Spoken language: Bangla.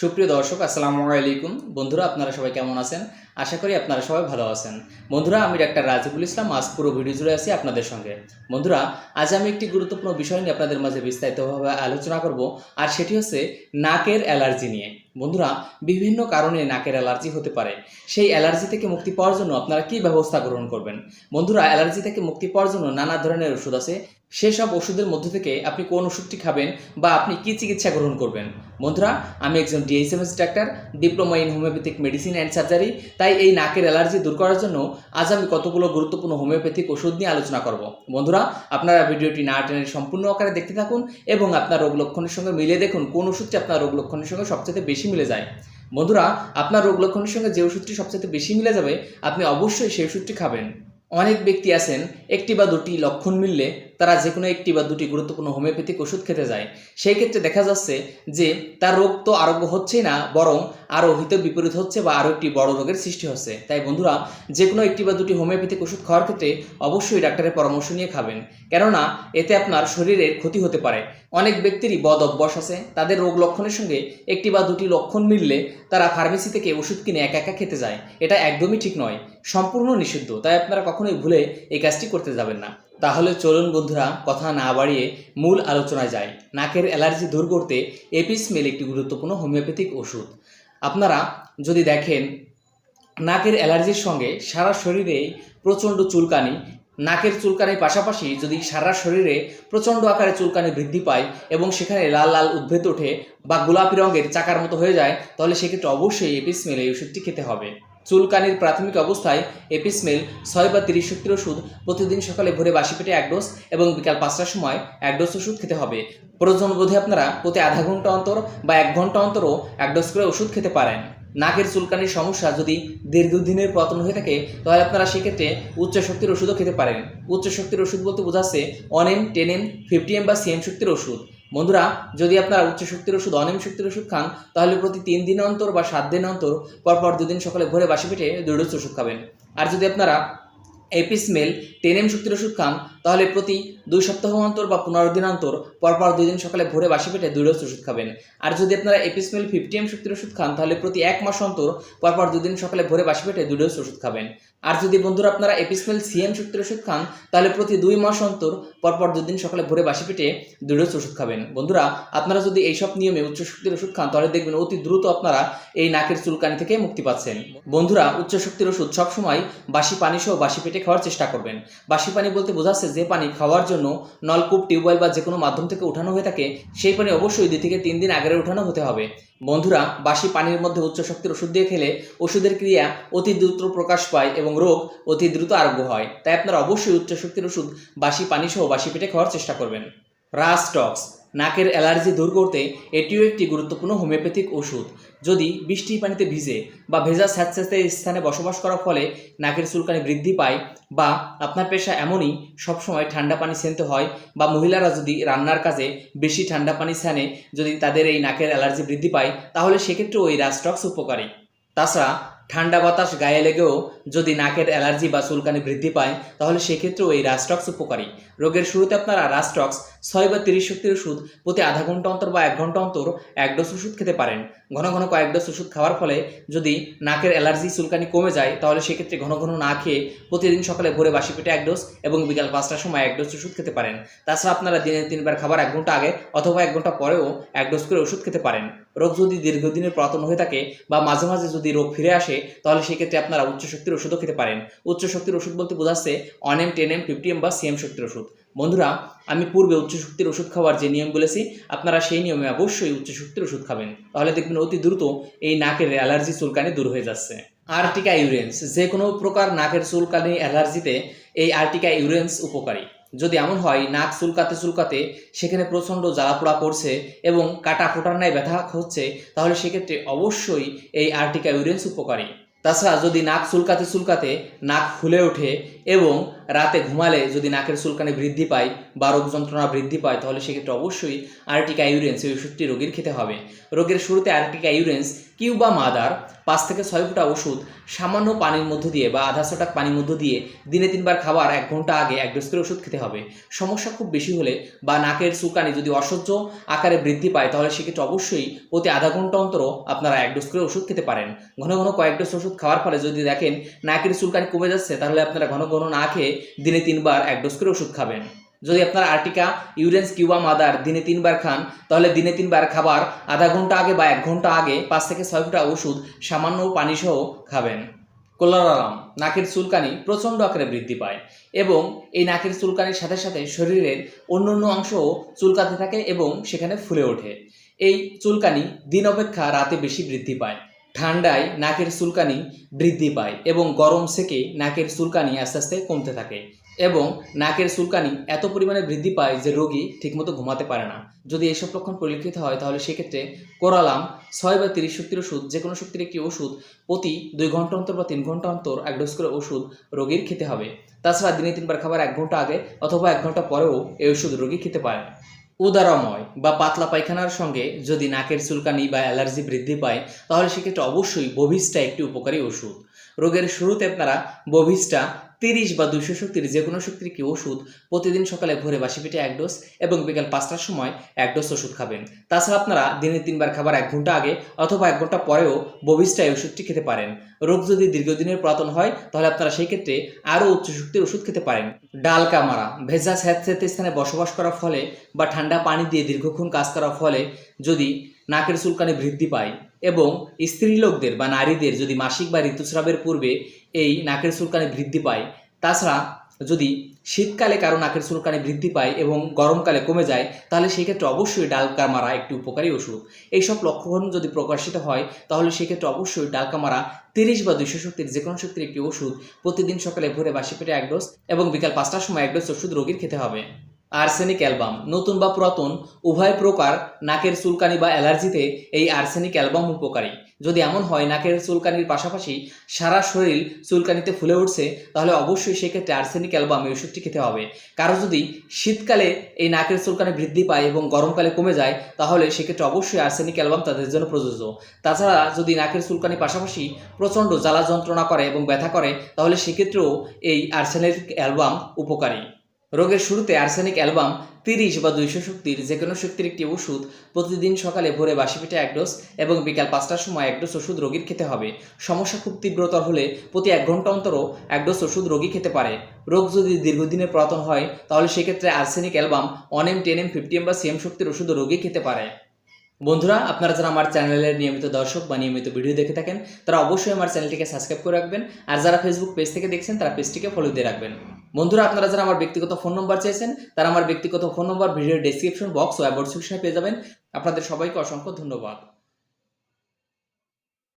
সুপ্রিয় দর্শক, আসসালামু আলাইকুম। বন্ধুরা, আপনারা সবাই কেমন আছেন? আশা করি আপনারা সবাই ভালো আছেন। বন্ধুরা, আমি ডাক্তার রাজিবুল ইসলাম, আজ পুরো ভিডিও জুড়ে আছি আপনাদের সঙ্গে। বন্ধুরা, আজ আমি একটি গুরুত্বপূর্ণ বিষয় নিয়ে আপনাদের মাঝে বিস্তারিতভাবে আলোচনা করব, আর সেটি হচ্ছে নাকের অ্যালার্জি নিয়ে। বন্ধুরা, বিভিন্ন কারণে নাকের অ্যালার্জি হতে পারে। সেই অ্যালার্জি থেকে মুক্তি পাওয়ার জন্য আপনারা কী ব্যবস্থা গ্রহণ করবেন? বন্ধুরা, অ্যালার্জি থেকে মুক্তি পাওয়ার জন্য নানা ধরনের ওষুধ আছে। সেসব ওষুধের মধ্যে থেকে আপনি কোন ওষুধটি খাবেন বা আপনি কী চিকিৎসা গ্রহণ করবেন? বন্ধুরা, আমি একজন DHMS doctor, diploma in homeopathic medicine and surgery, তাই এই নাকের অ্যালার্জি দূর করার জন্য আজ আমি কতগুলো গুরুত্বপূর্ণ হোমিওপ্যাথিক ওষুধ নিয়ে আলোচনা করব। বন্ধুরা, আপনারা ভিডিওটি না টেনে সম্পূর্ণ আকারে দেখতে থাকুন এবং আপনার রোগ লক্ষণের সঙ্গে মিলিয়ে দেখুন কোন ওষুধটি আপনার রোগ লক্ষণের সঙ্গে সবচেয়ে বেশি মিলে যায়। বন্ধুরা, আপনার রোগ লক্ষণের সঙ্গে যে ওষুধটি সবচেয়ে বেশি মিলে যাবে, আপনি অবশ্যই সেই ওষুধটি খাবেন। অনেক ব্যক্তি আছেন, একটি বা দুটি লক্ষণ মিললে তারা যে কোনো একটি বা দুটি গুরুত্বপূর্ণ হোমিওপ্যাথিক ওষুধ খেতে যায়। সেই ক্ষেত্রে দেখা যাচ্ছে যে তার রোগ তো আরোগ্য হচ্ছেই না, বরং আরও হিত বিপরীত হচ্ছে বা আরও একটি বড় রোগের সৃষ্টি হচ্ছে। তাই বন্ধুরা, যে কোনো একটি বা দুটি হোমিওপ্যাথিক ওষুধ খাওয়ার ক্ষেত্রে অবশ্যই ডাক্তারের পরামর্শ নিয়ে খাবেন। কেননা, এতে আপনার শরীরের ক্ষতি হতে পারে। অনেক ব্যক্তিরই বদ অভ্যাস আছে। তাদের রোগ লক্ষণের সঙ্গে একটি বা দুটি লক্ষণ মিললে তারা ফার্মেসি থেকে ওষুধ কিনে একা একা খেতে যায়। এটা একদমই ঠিক নয়। সম্পূর্ণ নিষিদ্ধ। তাই আপনারা কখনোই ভুলে এই কাজটি করতে যাবেন না। তাহলে চলুন বন্ধুরা, কথা না বাড়িয়ে মূল আলোচনায় যাই। নাকের অ্যালার্জি দূর করতে এপিসমেল একটি গুরুত্বপূর্ণ হোমিওপ্যাথিক ওষুধ। আপনারা যদি দেখেন, নাকের অ্যালার্জির সঙ্গে সারা শরীরেই প্রচণ্ড চুলকানি, নাকের চুলকানির পাশাপাশি যদি সারা শরীরে প্রচণ্ড আকারে চুলকানি বৃদ্ধি পায় এবং সেখানে লাল লাল উদ্ভেদ ওঠে বা গোলাপি রঙের চাকার মতো হয়ে যায়, তাহলে সেক্ষেত্রে অবশ্যই এপিসমেল এই ওষুধটি খেতে হবে। চুলকানির প্রাথমিক অবস্থায় এপিসমেল ছয় বা তিরিশ শক্তির ওষুধ প্রতিদিন সকালে ভোরে বাসি পেটে এক ডোজ এবং বিকাল পাঁচটার সময় এক ডোজ ওষুধ খেতে হবে। প্রয়োজন বোধে আপনারা প্রতি আধা ঘণ্টা অন্তর বা এক ঘণ্টা অন্তরও এক ডোজ করে ওষুধ খেতে পারেন। নাকের চুলকানির সমস্যা যদি দীর্ঘদিনের পতন হয়ে থাকে, তাহলে আপনারা সেক্ষেত্রে উচ্চ শক্তির ওষুধও খেতে পারেন। উচ্চ শক্তির ওষুধ বলতে বোঝাচ্ছে one M ten M fifty M বা সিএম শক্তির ওষুধ। বন্ধুরা, যদি আপনারা উচ্চ শক্তির ওষুধ অনিম শক্তির ওষুধ খান, তাহলে প্রতি তিন দিন অন্তর বা সাত দিন অন্তর পরপর দুদিন সকালে ভোরে বাসি পেটে দৃঢ় ওষুধ খাবেন। আর যদি আপনারা এপিসমেল টেন এম শক্তির ওষুধ খান তাহলে প্রতি দুই সপ্তাহ অন্তর বা পনেরো দিন অন্তর পরপর দুই দিন সকালে ভোরে বাসি পেটে দুই ডোজ ওষুধ খাবেন। আর যদি আপনারা এপিসমেল ফিফটি এম শক্তির ওষুধ খান, তাহলে প্রতি এক মাস অন্তর পরপর দুদিন সকালে ভোরে বাসি পেটে দুই ডোজ ওষুধ খাবেন। আর যদি বন্ধুরা আপনারা এপিসমেল সিএম শক্তির ওষুধ খান, তাহলে প্রতি দুই মাস অন্তর পরপর দুদিন সকালে ভোরে বাসি পেটে দুই ডোজ ওষুধ খাবেন। বন্ধুরা, আপনারা যদি এইসব নিয়মে উচ্চ শক্তির ওষুধ খান, তাহলে দেখবেন অতি দ্রুত আপনারা এই নাকের চুলকানি থেকে মুক্তি পাচ্ছেন। বন্ধুরা, উচ্চ শক্তির ওষুধ সবসময় বাসি পানি সহ বাসি পেটে খাওয়ার চেষ্টা করবেন। বাসি পানি বলতে বোঝাচ্ছে যে পানি খাওয়ার জন্য নলকূপ, টিউবওয়েল বা যে কোনো মাধ্যম থেকে উঠানো হয়ে থাকে, সেই পানি অবশ্যই দুই থেকে তিন দিন আগের উঠানো হতে হবে। বন্ধুরা, বাসি পানির মধ্যে উচ্চ শক্তির ওষুধ দিয়ে খেলে ওষুধের ক্রিয়া অতি দ্রুত প্রকাশ পায় এবং রোগ অতি দ্রুত আরোগ্য হয়। তাই আপনারা অবশ্যই উচ্চ শক্তির ওষুধ বাসি পানি সহ বাসি পেটে খাওয়ার চেষ্টা করবেন। রাস্টক্স নাকের অ্যালার্জি দূর করতে এটিও একটি গুরুত্বপূর্ণ হোমিওপ্যাথিক ওষুধ। যদি বৃষ্টি পানিতে ভিজে বা ভেজা স্যাঁতস্যাঁতে স্থানে বসবাস করার ফলে নাকের চুলকানি বৃদ্ধি পায় বা আপনার পেশা এমনই সবসময় ঠান্ডা পানি সেনতে হয় বা মহিলারা যদি রান্নার কাজে বেশি ঠান্ডা পানি স্যানে যদি তাদের এই নাকের অ্যালার্জি বৃদ্ধি পায়, তাহলে সেক্ষেত্রেও এই রাস্টক্স উপকারী। তাছাড়া ঠান্ডা বাতাস গায়ে লেগেও যদি নাকের অ্যালার্জি বা চুলকানি বৃদ্ধি পায়, তাহলে সেক্ষেত্রেও এই রাস্টক্স উপকারী। রোগের শুরুতে আপনারা রাস্টক্স ছয় বা তিরিশ শক্তির ওষুধ প্রতি আধা ঘণ্টা অন্তর বা এক ঘণ্টা অন্তর এক ডোজ ওষুধ খেতে পারেন। ঘন ঘন কয়েক ডোজ ওষুধ খাওয়ার ফলে যদি নাকের অ্যালার্জি, চুলকানি কমে যায়, তাহলে সেক্ষেত্রে ঘন ঘন না খেয়ে প্রতিদিন সকালে ভোরে বাসি পেটে এক ডোজ এবং বিকাল পাঁচটার সময় এক ডোজ ওষুধ খেতে পারেন। তাছাড়া আপনারা দিনে তিনবার খাবার এক ঘণ্টা আগে অথবা এক ঘণ্টা পরেও এক ডোজ করে ওষুধ খেতে পারেন। রোগ যদি দীর্ঘদিনের পতন হয়ে থাকে বা মাঝে মাঝে যদি রোগ ফিরে আসে, তাহলে সেক্ষেত্রে আপনারা উচ্চ শক্তির ওষুধও খেতে পারেন। উচ্চ শক্তির ওষুধ বলতে বোঝাচ্ছে one M, ten M, fifty M বা সিএম শক্তির ওষুধ। বন্ধুরা, আমি পূর্বে উচ্চ শক্তির ওষুধ খাওয়ার যে নিয়ম বলেছি, আপনারা সেই নিয়মে অবশ্যই উচ্চ শক্তির ওষুধ খাবেন। তাহলে দেখবেন অতি দ্রুত এই নাকের অ্যালার্জি চুলকানি দূর হয়ে যাচ্ছে। আর্টিকা ইউরেন্স, যে কোনো প্রকার নাকের চুলকানি অ্যালার্জিতে এই আর্টিকা ইউরেন্স উপকারী। যদি এমন হয়, নাক চুলকাতে চুলকাতে সেখানে প্রচণ্ড জ্বালাপোড়া করছে এবং কাটা ফোটার ন্যায় ব্যথা হচ্ছে, তাহলে সেক্ষেত্রে অবশ্যই এই আর্টিকা ইউরেন্স উপকারী। তাছাড়া যদি নাক চুলকাতে চুলকাতে নাক ফুলে ওঠে এবং রাতে ঘুমালে যদি নাকের চুলকানি বৃদ্ধি পায় বা রোগ যন্ত্রণা বৃদ্ধি পায়, তাহলে সেক্ষেত্রে অবশ্যই আর্টিকা ইউরেন্স এই ওষুধটি রোগীর খেতে হবে। রোগের শুরুতে আর্টিকা ইউরেন্স কিউ বা মাদার, পাঁচ থেকে ছয় ফুটা ওষুধ, সামান্য পানির মধ্য দিয়ে বা আধা ছটাক পানির মধ্য দিয়ে দিনে তিনবার খাবার এক ঘণ্টা আগে এক ডোজ করে ওষুধ খেতে হবে। সমস্যা খুব বেশি হলে বা নাকের চুলকানি যদি অসহ্য আকারে বৃদ্ধি পায়, তাহলে সেক্ষেত্রে অবশ্যই প্রতি আধা ঘণ্টা অন্তর আপনারা এক ডোজ করে ওষুধ খেতে পারেন। ঘন ঘন কয়েক ডোজ ওষুধ খাওয়ার ফলে যদি দেখেন নাকের চুলকানি কমে যাচ্ছে, তাহলে আপনারা ঘন ঘন না খেয়ে দিনে তিনবার এক ডোজ করে ওষুধ খাবেন। যদি আপনার আর্টিকা, ইউরেন্স, কিউবা, মাদার দিনে তিনবার খান, তাহলে দিনে তিনবার খাবার আধা ঘণ্টা আগে বা এক ঘণ্টা আগে পাঁচ থেকে ছয় ফুটা ওষুধ সামান্য পানি সহ খাবেন কোলারাম নাকের চুলকানি প্রচণ্ড আকারে বৃদ্ধি পায় এবং এই নাকের চুলকানির সাথে সাথে শরীরের অন্য অন্য অংশও চুলকাতে থাকে এবং সেখানে ফুলে ওঠে। এই চুলকানি দিন অপেক্ষা রাতে বেশি বৃদ্ধি পায়। ঠান্ডায় নাকের চুলকানি বৃদ্ধি পায় এবং গরম সেকে নাকের চুলকানি আস্তে আস্তে কমতে থাকে এবং নাকের চুলকানি এত পরিমাণে বৃদ্ধি পায় যে রোগী ঠিকমতো ঘুমাতে পারে না। যদি এইসব লক্ষণ পরিলক্ষিত হয়, তাহলে সেক্ষেত্রে কোরালাম ছয় বা তিরিশ শক্তির ওষুধ যে কোনো শক্তির একটি ওষুধ প্রতি দুই ঘণ্টা অন্তর বা তিন ঘণ্টা অন্তর এক ডোজ করে ওষুধ রোগীর খেতে হবে। তাছাড়া দিনে তিনবার খাবার এক ঘণ্টা আগে অথবা এক ঘণ্টা পরেও এই ওষুধ রোগী খেতে পারে উদারময় বা পাতলা পায়খানার সঙ্গে যদি নাকের চুলকানি বা অ্যালার্জি বৃদ্ধি পায়, তাহলে সেক্ষেত্রে অবশ্যই বভিসটা একটি উপকারী ওষুধ। রোগের শুরুতে আপনারা বভিসটা তিরিশ বা দুইশো শক্তির যে কোনো শক্তির কি ওষুধ প্রতিদিন সকালে ভোরে বাসি পেটে এক ডোজ এবং বিকাল পাঁচটার সময় এক ডোজ ওষুধ খাবেন। তাছাড়া আপনারা দিনে তিনবার খাবার এক ঘণ্টা আগে অথবা এক ঘণ্টা পরেও বভিসটা এই ওষুধটি খেতে পারেন। রোগ যদি দীর্ঘদিনের পুরাতন হয়, তাহলে আপনারা সেই ক্ষেত্রে আরও উচ্চ শক্তির ওষুধ খেতে পারেন। ডাল কামারা, ভেজা স্যাঁতস্যাঁতে স্থানে বসবাস করার ফলে বা ঠান্ডা পানি দিয়ে দীর্ঘক্ষণ কাজ করার ফলে যদি নাকের চুলকানি বৃদ্ধি পায় এবং স্ত্রীলোকদের বা নারীদের যদি মাসিক বা ঋতুস্রাবের পূর্বে এই নাকের চুলকানি বৃদ্ধি পায়, তাছাড়া যদি শীতকালে কারও নাকের চুলকানি বৃদ্ধি পায় এবং গরমকালে কমে যায়, তাহলে সেক্ষেত্রে অবশ্যই ডালকামারা একটি উপকারী ওষুধ। এইসব লক্ষণ যদি প্রকাশিত হয়, তাহলে সেক্ষেত্রে অবশ্যই ডালকামারা তিরিশ বা দুইশো শক্তির যে কোনো শক্তির একটি ওষুধ প্রতিদিন সকালে ভোরে বাসি পেটে এক ডোজ এবং বিকাল পাঁচটার সময় এক ডোজ ওষুধ রোগীর খেতে হবে। Arsenic album. নতুন বা পুরাতন, উভয় প্রকার নাকের চুলকানি বা অ্যালার্জিতে এই আর্সেনিক অ্যালবাম উপকারী। যদি এমন হয় নাকের চুলকানির পাশাপাশি সারা শরীর চুলকানিতে ফুলে উঠছে, তাহলে অবশ্যই সেক্ষেত্রে আর্সেনিক অ্যালবাম এই ওষুধটি খেতে হবে। কারও যদি শীতকালে এই নাকের চুলকানি বৃদ্ধি পায় এবং গরমকালে কমে যায়, তাহলে সেক্ষেত্রে অবশ্যই আর্সেনিক অ্যালবাম তাদের জন্য প্রযোজ্য। তাছাড়া যদি নাকের চুলকানি পাশাপাশি প্রচণ্ড জ্বালা যন্ত্রণা করে এবং ব্যথা করে, তাহলে সেক্ষেত্রেও এই আর্সেনিক অ্যালবাম উপকারী। রোগের শুরুতে আর্সেনিক অ্যালবাম তিরিশ বা দুইশো শক্তির যে কোনো শক্তির একটি ওষুধ প্রতিদিন সকালে ভোরে বাসি পিঠে এক ডোজ এবং বিকাল পাঁচটার সময় এক ডোজ ওষুধ রোগীর খেতে হবে। সমস্যা খুব তীব্রতর হলে প্রতি এক ঘণ্টা অন্তরও এক ডোজ ওষুধ রোগী খেতে পারে। রোগ যদি দীর্ঘদিনে পুরাতন হয়, তাহলে সেক্ষেত্রে arsenic album one M ten M fifty M বা সিএম শক্তির ওষুধ রোগী খেতে পারে। বন্ধুরা, আপনারা যারা আমার চ্যানেলের নিয়মিত দর্শক বা নিয়মিত ভিডিও দেখে থাকেন, তারা অবশ্যই আমার চ্যানেলটিকে সাবস্ক্রাইব করে রাখবেন। আর যারা ফেসবুক পেজ থেকে দেখছেন, তারা পেজটিকে ফলো দিয়ে রাখবেন। বন্ধুরা, আপনারা যারা আমার ব্যক্তিগত ফোন নম্বর চেয়েছেন তারা আমার ব্যক্তিগত ফোন নম্বর ভিডিওর ডেসক্রিপশন বক্স ও পেয়ে যাবেন। আপনাদের সবাইকে অসংখ্য ধন্যবাদ।